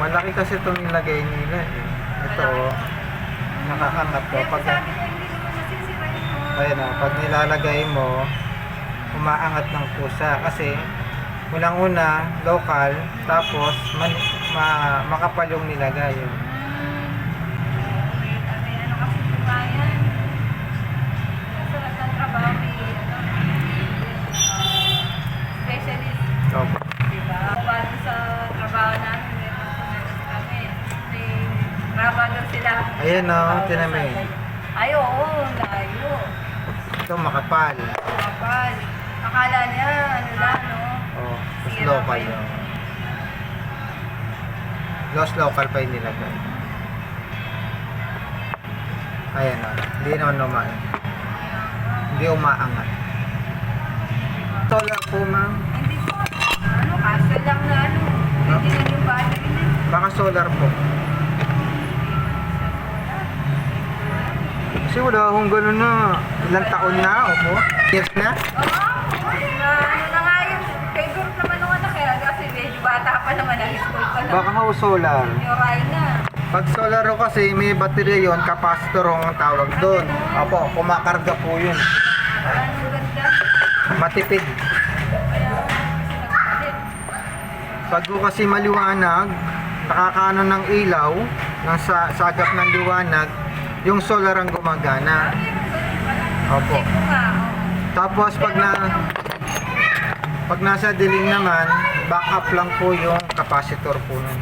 malaki kasi itong nilagay nila eh. Ito, oh. Nakakangat ko. Pag, ayan na, pag nilalagay mo, umaangat ng pusa. Kasi, unang-una, local, tapos, man, ma, makapal yung nilagay. oh. Trabador sila. Ayan, oh, mo sa- eh. Ay, oo, layo. Ito, makapal. Kapal. Akala niya, ano lang, no? Oh, mas Sira local pa yun. Lost local pa yung nilagay. Ayan o. Hindi naman naman. Hindi umaangat. Solar po ma'am. Hindi po. Ano, kaso lang na ano. Hindi na yung battery na. Baka solar po. Kasi wala akong gano'n na. Ilang taon na, opo. Years na? Oo, ano na nga yun. Favorite naman nung anak kaya kasi medyo bata pa naman, high school pa lang. Baka ho solar. Yoray na. Pag solar ho kasi may baterya yon capacitor ang tawag doon. Opo, kumakarga po yun. Ang ganda. Matipid. Pag ho kasi maliwanag, nakakaano ng ilaw, ng sa sagap ng liwanag, yung solar ang gumagana. Opo. Tapos pag na pag nasa dilim naman, backup lang po yung capacitor po nun.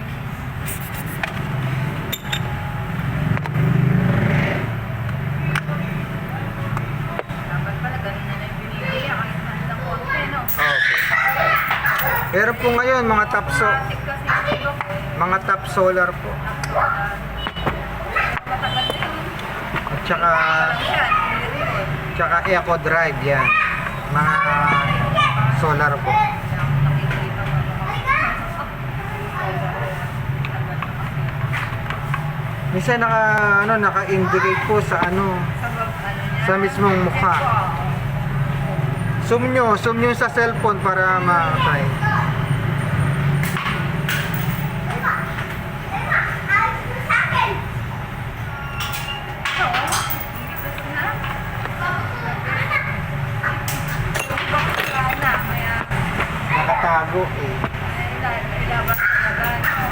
Pero po ngayon, mga top so Automatic kasi yung lock. mga top solar po. Matagal na yun. At saka Parang yan, hindi rin. tsaka eco drive yan. Mga solar po. Minsan naka ano naka-indicate po sa ano Sa mismong mukha. Zoom nyo, zoom nyo sa cellphone para ma-try. Nakatago eh.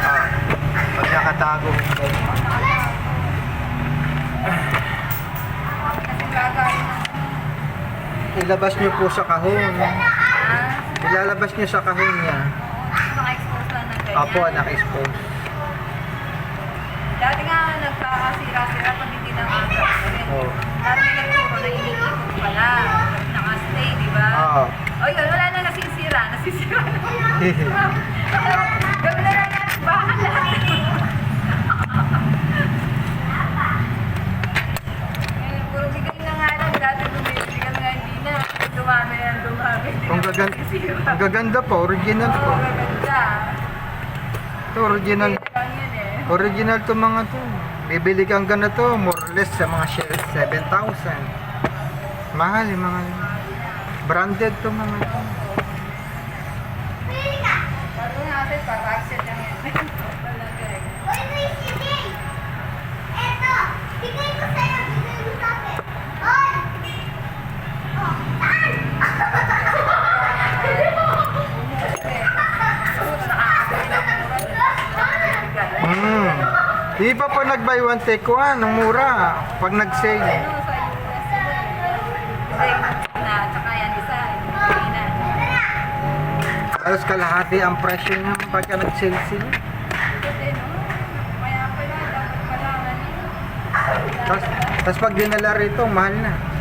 Ah, pag nakatago, ilabas nyo po sa kahon. Ilalabas nyo sa kahon niya. Apo, naka-expose. Dati nga nagkakasira-sira pag hindi na. Oo. Dati nagturo na iniikot pala. Naka-stay, di ba? Oo. O yun, wala na nasisira. Nasisira na. Gawin na lang natin bakal lahat. Ngayon, puro bigay na nga. Dati bumibili ka nga hindi na. Dumami na dumami. Ang gagan ang gaganda po, original po. Oo, maganda. Ito, original. Original to mga to. Bibili kang ganito, more or less sa mga shares, 7,000. Mahal yung mga branded to mga to. Paano natin pa-accept lang yan. Wala ka eh. Hmm. Di pa po nag-buy one take one, ang mura. Pag nag-sale. Halos kalahati ang presyo niya pagka nag-sale sila. Tapos, tapos pag dinala rito, mahal na.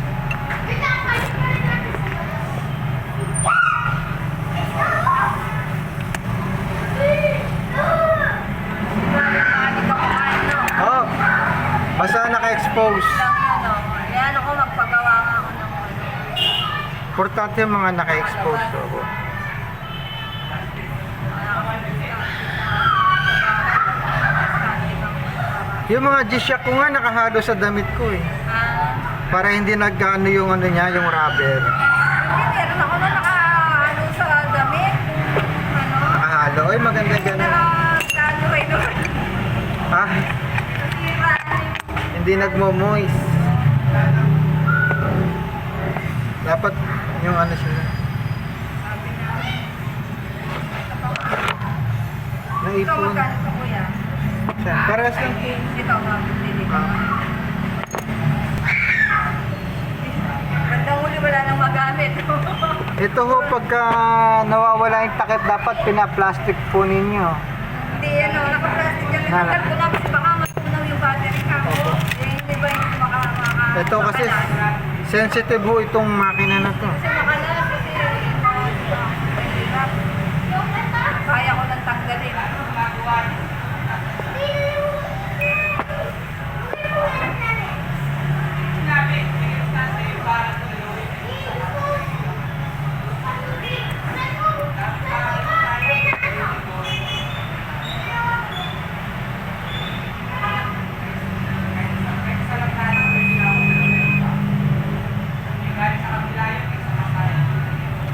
Basta naka-expose. Lang yun, no? Ayan ako, magpagawa ako ng ano. Importante yung mga naka-expose. So, yung mga G-Shock ko nga nakahalo sa damit ko eh. Ah, Para hindi nagkano yung ano niya, yung rubber. meron ako na naka, ano, sa damit. Ano, Nakahalo. Ay, maganda ganun. naka, ano, kayo doon. Hindi nagmo-moist. Dapat yung ano ikaw Naipon. Saan? Parehas lang ma'am. Dito. Ah. Bandang huli wala nang magamit. Ito ho, pagka nawawala yung takip, dapat pina-plastic po ninyo. Hindi, ano, naka-plastic yan. Nala. Nagtag ko na kasi baka matunaw yung battery ka ko. Eh, hindi ba yung maka, maka, Ito kasi sensitive ho itong makina na to. Kasi makalas, kasi mahirap. Kaya ko nang tanggalin.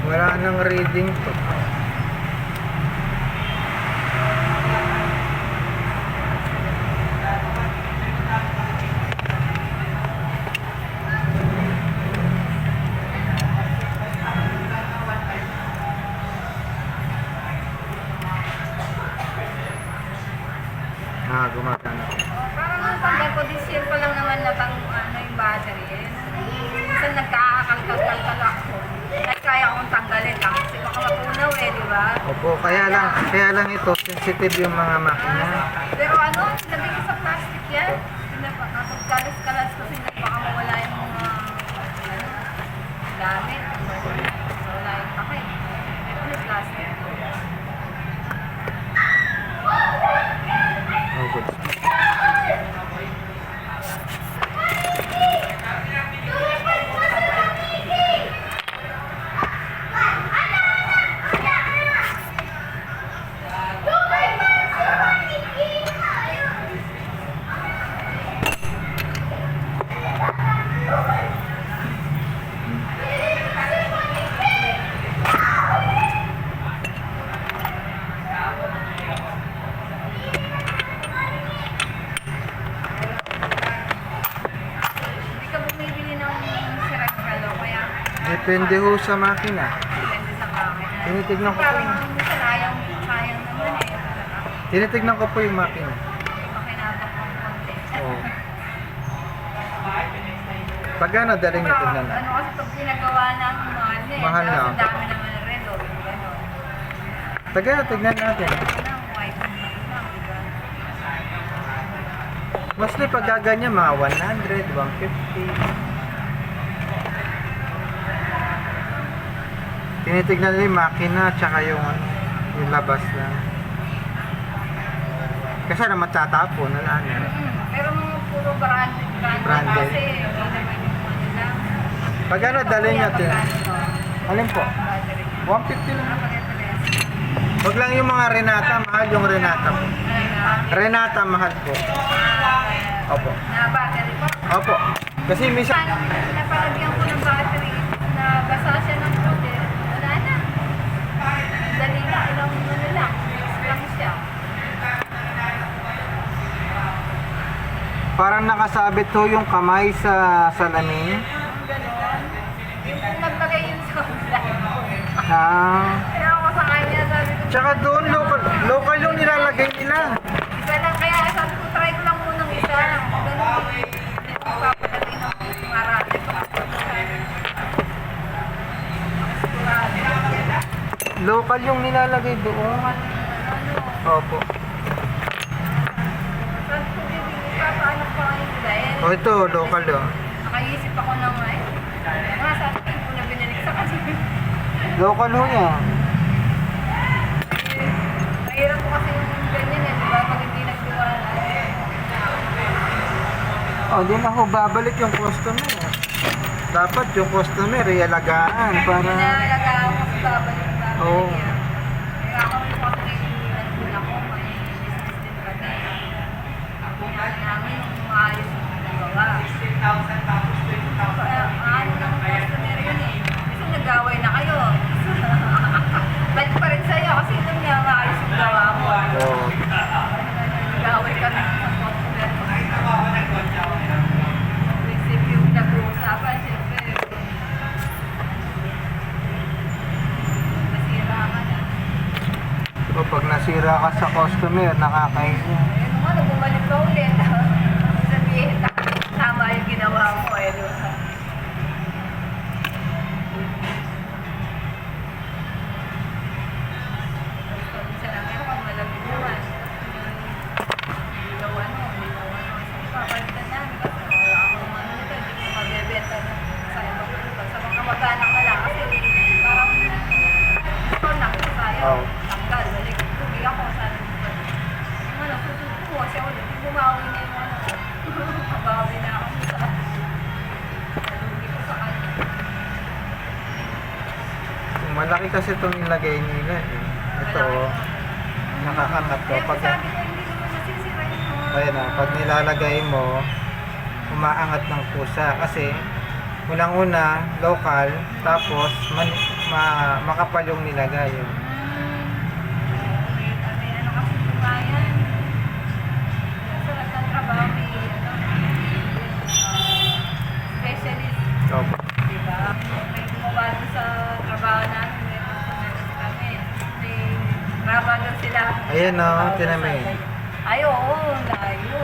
Wala nang reading to. Ah, gumagana. Parang ang tanggal ko, this pa lang naman na pang ano yung battery. Eh. Minsan nagkakakalkal-kalkal ako. Ay, kaya akong tanggalin lang. Kasi baka matunaw eh, di ba? Opo, kaya lang, kaya lang ito, sensitive yung mga makina. Pero ano, ko sa plastic yan. Kapag kalas-kalas kasi baka mawala yung mga ano, gamit. Mawala yung takay. Ito yung plastic. Depende ho sa makina. Tinitignan ko po. Eh. Tinitignan ko po yung makina. Oh. Pag ano, daling nyo tignan. Ano kasi pag ginagawa ng mahal na eh. Mahal na. Ang dami naman ng relo. Gano'n. Taga, tignan natin. Na, na? Mostly pag gaganyan, mga 100, 150. Tinitignan nila yung makina, tsaka yung, ano, yung labas na. Kasi na matatapon, wala na. Pero mga puro branded, branded, Branded. kasi naman ano. Pag ano, dalhin nyo, tin- Magkano to? alin po? Battery. 150 lang. Ano? Wag lang yung mga Renata, mahal yung Renata po. Ano na? Renata, mahal po. Ah, Opo. Opo. Kasi minsan, Paano napalagyan ko ng battery na basa siya ng puti, wala na. Dali na, ilang ano lang, mix lang siya. Parang nakasabit ho yung kamay sa salamin. Yung kung naglagay yun sa online. Ah. Kaya ako sa kanya, sabi ko, Tsaka doon, local, local yung nilalagay nila. isa lang, kaya sabi ko, try ko lang muna ng isa. Ganon. Hindi ko papadali ng marami pa. Sigurado. Local yung nilalagay doon. Ano, Opo. Dahil? O ito, local oh. Nakaisip ako ng ay. Nga, sabi ko na binalik sa kasi. Local ho yan. Mahirap ko kasi yung ganyan eh, di ba? Pag hindi nagtiwala. O, di na ho babalik yung customer. Dapat yung customer, ialagaan para... Pinalagaan O pag nasira ka sa customer, nakakahiya. Ano, bumalik ka ulit. Sabihin, tama yung ginawa mo. Ano. Malaki kasi itong nilagay nila eh. Ito, nakakangat to. Pag, ayan ah, pag nilalagay mo, umaangat ng pusa. Kasi, unang-una, local, tapos man, ma, makapal yung nilagay. oh. Mo sa- eh. Ay, oo, layo.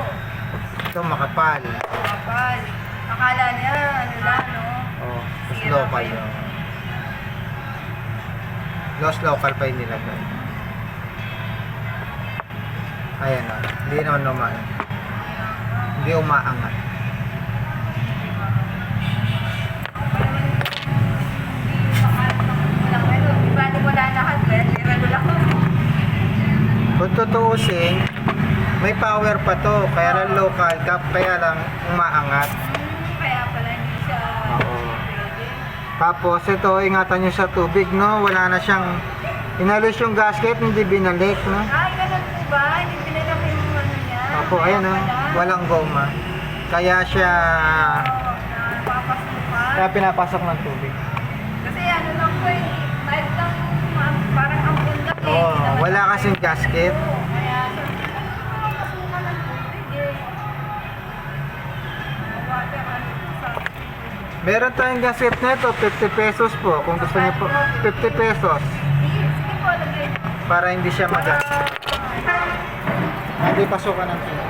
Ito makapal. Kapal. Akala niya, ano lang, no? Oh, mas Sira local yun. yun. Lost local pa yung nilagay. Ayan ah, hindi naman naman. Hindi umaangat. Kung tutuusin, may power pa to. Kaya lang local, kap, kaya lang umaangat. Kaya pala hindi siya Oo. Tapos ito, ingatan nyo sa tubig, no? Wala na siyang, inalis yung gasket, hindi binalik, no? Ay, ganun po ba? Hindi pinalaki yung ano niya? Opo, ayan pala. walang goma. Kaya siya, Oo, kaya pinapasok ng tubig. Kasi ano lang po eh, mild lang, ma- parang ang bundak eh. Oo, wala kasing gasket. Kaya Meron tayong gasket na ito, 50 pesos po. Kung gusto niyo po, 50 pesos. Para hindi siya mag Ah, Hindi pasukan ng.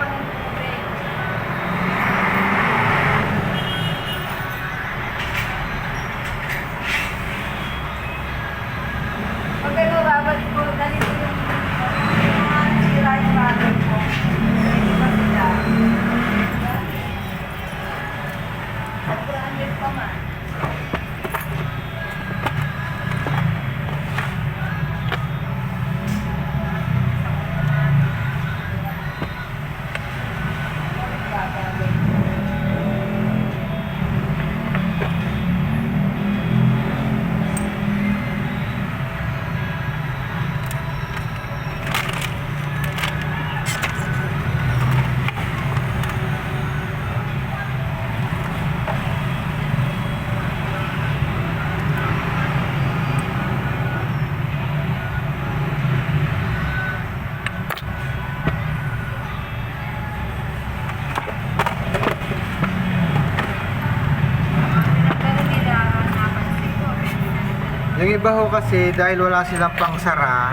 Iba ho kasi, dahil wala silang pangsara,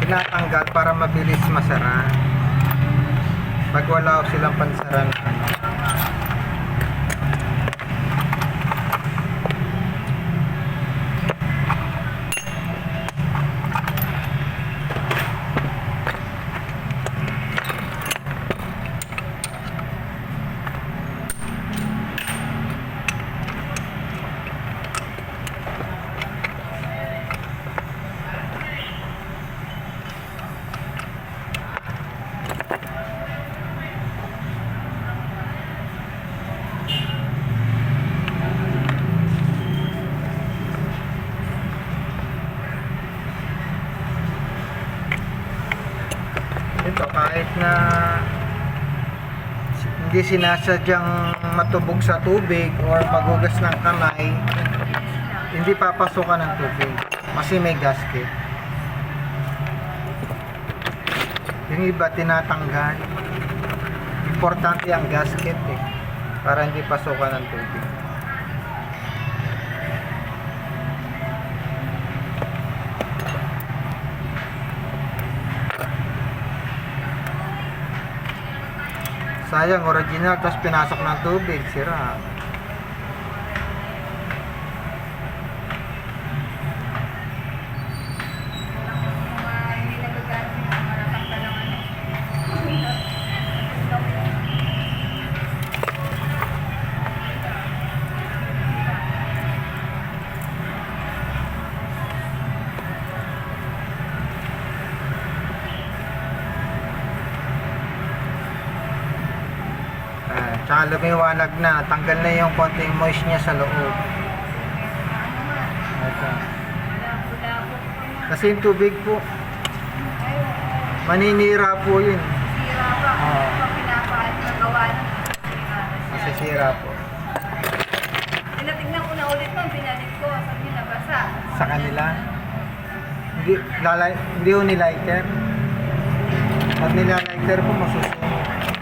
tinatanggal para mabilis masara. Pag wala silang pansara na ano. Ito kahit na hindi sinasadyang matubog sa tubig or magugas ng kamay, hindi papasukan ng tubig kasi may gasket. Yung iba tinatanggal. Importante ang gasket eh para hindi pasukan ng tubig. Sayang, original, tapos pinasok ng tubig, sira. Tsaka lumiwanag na, tanggal na yung konting moist niya sa loob. Ito. Kasi yung tubig po, maninira po yun. na na, na siya. Masisira po. Tinatignan ko na ulit nun, binalik ko. Sabi niya, nabasa. Sa kanila? Hindi, lalay, hindi ho nilighter. Pag nilalighter po, masusunog.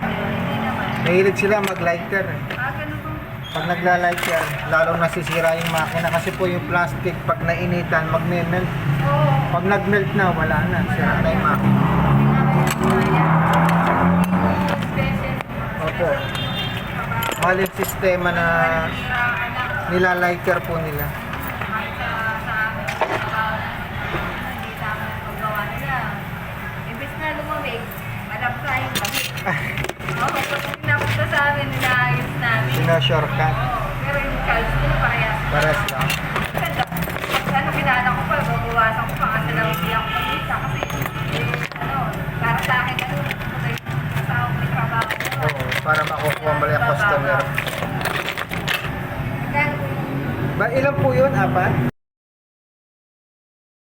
Mahilig sila mag-lighter. eh. Ah. Pag nagla-lighter, lalong nasisira yung makina kasi po yung plastic pag nainitan, magme-melt. Pag nag-melt na, wala na. Sira na yung makina. Opo. Mahal yung sistema na nilalighter po nila. Imbis na lumamig, malabsa yung lamig. Oo, pag pinapunta sa amin, inaayos namin.